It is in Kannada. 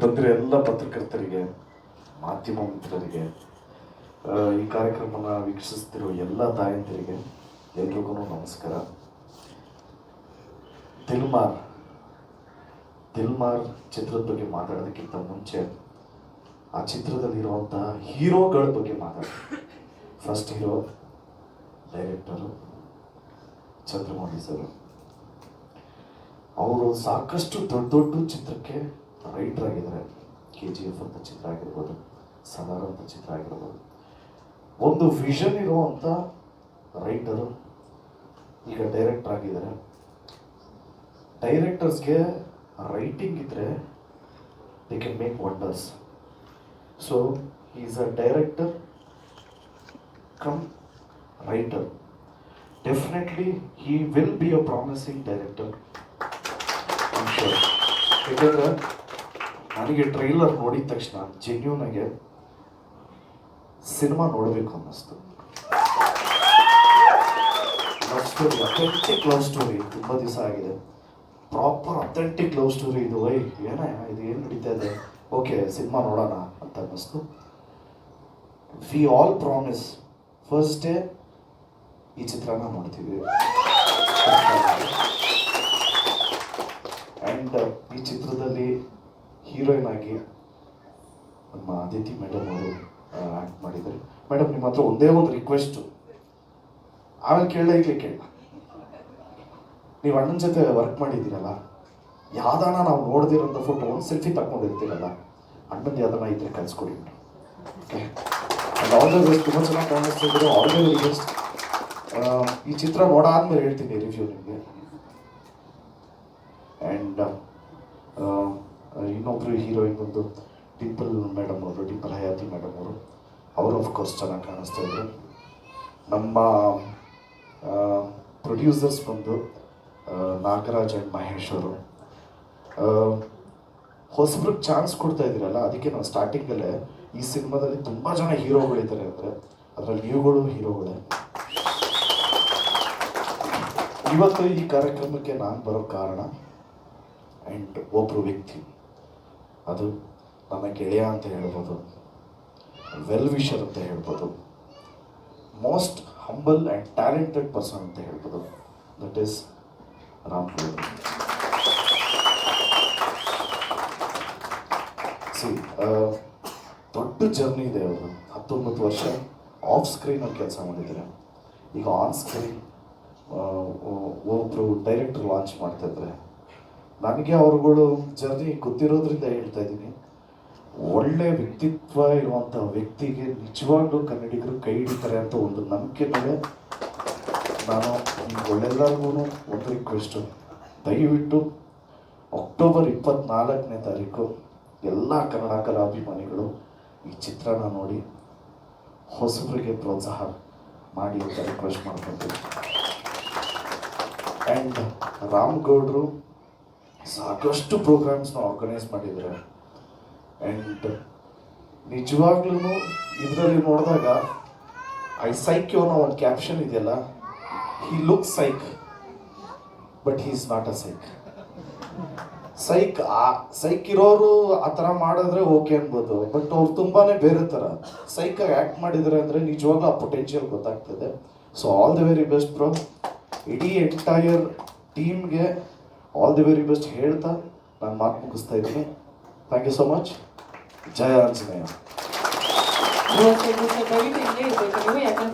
ಬಂದಿರೋ ಎಲ್ಲ ಪತ್ರಕರ್ತರಿಗೆ, ಮಾಧ್ಯಮ ಮಿತ್ರರಿಗೆ ಈ ಕಾರ್ಯಕ್ರಮನ ವೀಕ್ಷಿಸ್ತಿರೋ ಎಲ್ಲ ತಾಯಂದಿರಿಗೆ ಎಲ್ರಿಗೂ ನಮಸ್ಕಾರ. ತಿಲ್ಮಾರ್ ದಿಲ್ಮಾರ್ ಚಿತ್ರದ ಬಗ್ಗೆ ಮಾತಾಡೋದಕ್ಕಿಂತ ಮುಂಚೆ ಆ ಚಿತ್ರದಲ್ಲಿರುವಂಥ ಹೀರೋಗಳ ಬಗ್ಗೆ ಮಾತಾಡ. First hero director Chandramouli sir. ಅವರು ಸಾಕಷ್ಟು ದೊಡ್ಡ ದೊಡ್ಡ ಚಿತ್ರಕ್ಕೆ ರೈಟರ್ ಆಗಿದ್ದಾರೆ ಕೆ ಜಿ ಎಫ್ ಅಂತ ಚಿತ್ರ ಆಗಿರ್ಬೋದು ಸದಾರ್ ಅಂತ ಚಿತ್ರ ಆಗಿರ್ಬೋದು. ಒಂದು ವಿಷನ್ ಇರುವಂಥ ರೈಟರು ಈಗ ಡೈರೆಕ್ಟರ್ ಆಗಿದ್ದಾರೆ. ಡೈರೆಕ್ಟರ್ಸ್ಗೆ ರೈಟಿಂಗ್ ಇದ್ದರೆ they can make wonders so is a director cum writer definitely he will be a promising director ಯಾಕಂದ್ರೆ ನನಗೆ ಟ್ರೈಲರ್ ನೋಡಿದ ತಕ್ಷಣ ಜೆನ್ಯೂನ್ ಆಗಿ ಸಿನಿಮಾ ನೋಡಬೇಕು ಅನ್ನಿಸ್ತು. Love story authentic love story ತುಂಬ ದಿವಸ ಆಗಿದೆ. ಪ್ರಾಪರ್ ಅಥೆಂಟಿಕ್ ಲವ್ ಸ್ಟೋರಿ ಇದು ವೈ ಏನ, ಇದು ಏನು ನಡೀತಾ ಇದೆ? ಓಕೆ ಸಿನಿಮಾ ನೋಡೋಣ ಅಂತ ಅನ್ನಿಸ್ತು. We all promise first day ಈ ಚಿತ್ರನ ನೋಡ್ತೀವಿ ಆ್ಯಂಡ್ ಈ ಚಿತ್ರದಲ್ಲಿ ಹೀರೋಯಿನ್ ಆಗಿ ನಮ್ಮ ಅದಿತಿ ಮೇಡಮ್ ಅವರು ಆ್ಯಕ್ಟ್ ಮಾಡಿದ್ದಾರೆ. ಮೇಡಮ್, ನಿಮ್ಮ ಹತ್ರ ಒಂದೇ ಒಂದು ರಿಕ್ವೆಸ್ಟು ಆಮೇಲೆ ಕೇಳಲೇ ಇಲ್ಲಿ ಕೇಳ. ನೀವು ಅಣ್ಣನ ಜೊತೆ ವರ್ಕ್ ಮಾಡಿದ್ದೀರಲ್ಲ, ಯಾವ್ದಾನ ನಾವು ನೋಡ್ದಿರೋಂಥ ಫೋಟೋ ಒಂದು ಸೆಲ್ಫಿ ತಗೊಂಡಿರ್ತೀರಲ್ಲ ಅಣ್ಣಂದು ಯಾವ್ದಾನ ಇದ್ರೆ ಬೆಸ್ಟ್ ತುಂಬ ಚೆನ್ನಾಗಿ ಕಾಣಿಸ್ತಿದ್ರು ಆಲ್ ಈ ಚಿತ್ರ ನೋಡಾದ್ಮೇಲೆ ಹೇಳ್ತೀನಿ ರಿವ್ಯೂ ನಿಮಗೆ. ಆ್ಯಂಡ್ ಇನ್ನೊಬ್ರು ಹೀರೋಯಿನ್ ಒಂದು ಡಿಂಪಲ್ ಮೇಡಮ್ ಅವರು ಡಿಂಪಲ್ ಹಯಾತಿ ಮೇಡಮ್ ಅವರು ಅವರು ಅಫ್ಕೋರ್ಸ್ ಚೆನ್ನಾಗಿ ಕಾಣಿಸ್ತಾ ಇದ್ರು. ನಮ್ಮ ಪ್ರೊಡ್ಯೂಸರ್ಸ್ ಬಂದು ನಾಗರಾಜ್ ಆ್ಯಂಡ್ ಮಹೇಶ್ ಅವರು. ಹೊಸಬ್ರಿಗೆ ಚಾನ್ಸ್ ಕೊಡ್ತಾ ಇದ್ದೀರಲ್ಲ, ಅದಕ್ಕೆ ನಾವು ಸ್ಟಾರ್ಟಿಂಗಲ್ಲೇ ಈ ಸಿನಿಮಾದಲ್ಲಿ ತುಂಬ ಜನ ಹೀರೋಗಳಿದ್ದಾರೆ ಅಂದರೆ ಅದರಲ್ಲಿ ನೀವುಗಳು ಹೀರೋಗಳೇ. ಇವತ್ತು ಈ ಕಾರ್ಯಕ್ರಮಕ್ಕೆ ನಾನು ಬರೋ ಕಾರಣ ಆ್ಯಂಡ್ ಒಬ್ಬರು ವ್ಯಕ್ತಿ. ಅದು ನನ್ನ ಗೆಳೆಯ ಅಂತ ಹೇಳ್ಬೋದು. ವೆಲ್ ವಿಷರ್ ಅಂತ ಹೇಳ್ಬೋದು. Most humble and talented person ಅಂತ ಹೇಳ್ಬೋದು. ದಟ್ ಈಸ್ ರಾಮ್ ಸಿ ದೊಡ್ಡ ಜರ್ನಿ ಇದೆ ಅವರು ಹತ್ತೊಂಬತ್ತು ವರ್ಷ ಆಫ್ ಸ್ಕ್ರೀನಲ್ಲಿ ಕೆಲಸ ಮಾಡಿದ್ದಾರೆ ಈಗ ಆನ್ ಸ್ಕ್ರೀನ್ ಒಬ್ಬರು ಡೈರೆಕ್ಟರ್ ಲಾಂಚ್ ಮಾಡ್ತಾ ಇದ್ದಾರೆ ನನಗೆ ಅವ್ರುಗಳು ಜರ್ನಿ ಗೊತ್ತಿರೋದ್ರಿಂದ ಹೇಳ್ತಾ ಇದ್ದೀನಿ. ಒಳ್ಳೆ ವ್ಯಕ್ತಿತ್ವ ಇರುವಂಥ ವ್ಯಕ್ತಿಗೆ ನಿಜವಾಗ್ಲೂ ಕನ್ನಡಿಗರು ಕೈ ಹಿಡಿತಾರೆ ಅಂತ ಒಂದು ನಂಬಿಕೆ ಮೇಲೆ ನಾನು ಒಳ್ಳೆಲ್ಲರಿಗೂ ಒಂದು ರಿಕ್ವೆಸ್ಟು ದಯವಿಟ್ಟು ಅಕ್ಟೋಬರ್ ಇಪ್ಪತ್ನಾಲ್ಕನೇ ತಾರೀಕು ಎಲ್ಲ ಕನ್ನಡ ಕಲಾಭಿಮಾನಿಗಳು ಈ ಚಿತ್ರನ ನೋಡಿ ಹೊಸಬರಿಗೆ ಪ್ರೋತ್ಸಾಹ ಮಾಡಿ ಅಂತ ರಿಕ್ವೆಸ್ಟ್ ಮಾಡ್ಕೊತೀವಿ. ಆ್ಯಂಡ್ ರಾಮ್ ಗೌಡ್ರು ಸಾಕಷ್ಟು ಪ್ರೋಗ್ರಾಮ್ಸ್ನ ಆರ್ಗನೈಸ್ ಮಾಡಿದ್ದಾರೆ. ಆ್ಯಂಡ್ ನಿಜವಾಗ್ಲೂ ಇದರಲ್ಲಿ ನೋಡಿದಾಗ ಐ ಸೈಕ್ಯೋ ಅನ್ನೋ ಒಂದು ಕ್ಯಾಪ್ಷನ್ ಇದೆಯಲ್ಲ he look psych but he is not a psych psych ಆ ಸೈಕ್ ಇರೋರು ಆ ಥರ ಮಾಡಿದ್ರೆ ಓಕೆ ಅನ್ಬೋದು ಬಟ್ ಅವ್ರು ತುಂಬಾ ಬೇರೆ ಥರ. ಸೈಕಾಗಿ ಆ್ಯಕ್ಟ್ ಮಾಡಿದರೆ ಅಂದರೆ ನಿಜವಾಗ್ಲೂ ಆ ಪೊಟೆನ್ಷಿಯಲ್ ಗೊತ್ತಾಗ್ತದೆ. So all the very best bro ಇಡೀ ಎಂಟೈರ್ ಟೀಮ್ಗೆ ಆಲ್ ದಿ ವೆರಿ ಬೆಸ್ಟ್ ಹೇಳ್ತಾ ನಾನು ಮಾತು ಮುಗಿಸ್ತಾ ಇದ್ದೀನಿ. Thank you so much 자연스네요. 무엇을 무엇을 버리든지 또 그리고 약간